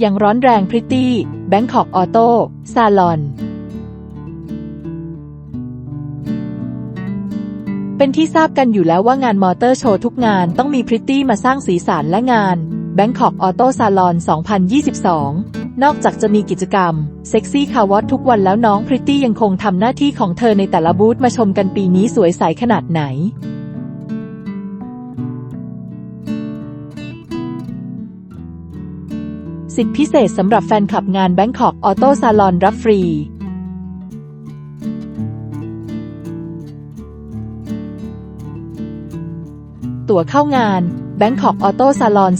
อย่างร้อนแรงพริตตี้แบงคอกออโต้ซาลอน เป็นที่ทราบกันอยู่แล้วว่างานมอเตอร์โชว์ทุกงานต้องมีพริตตี้มาสร้างสีสันและงาน Bangkok Auto Salon 2022 นอกจากจะมีกิจกรรมเซ็กซี่คาวอตทุกวันแล้วน้องพริตตี้ยังคงทำหน้าที่ของเธอในแต่ละบูธมาชมกันปีนี้สวยใสขนาดไหน สิทธิพิเศษสำหรับแฟนคลับงาน Bangkok Auto Salon รับฟรี ตั๋วเข้างาน Bangkok Auto Salon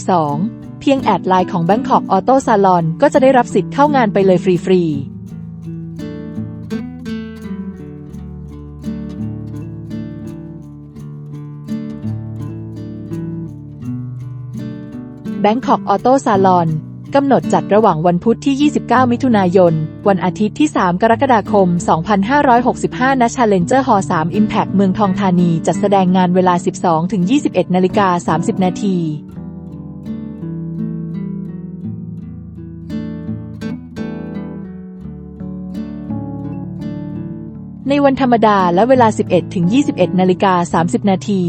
2022 เพียงแอดไลน์ของ Bangkok Auto Salon ก็จะได้รับสิทธิ์เข้างานไปเลยฟรีๆ Bangkok Auto Salon กำหนดจัดระหว่างวันพุธที่ 29 มิถุนายน วันอาทิตย์ที่ 3 กรกฎาคม 2565 ณ Challenger Hall 3 Impact เมืองทองธานี จัดแสดงงานเวลา 12-21 นาฬิกา 30 นาทีในวันธรรมดาและเวลา 11 ถึง 21 นาฬิกา 30 นาที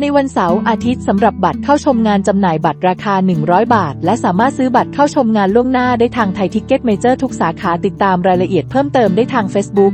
ในวันเสาร์อาทิตย์สำหรับบัตรเข้าชมงานจำหน่ายบัตรราคา 100 บาท และสามารถซื้อบัตรเข้าชมงานล่วงหน้าได้ทางไทยทิกเก็ตเมเจอร์ทุกสาขาติดตามรายละเอียดเพิ่มเติมได้ทาง Facebook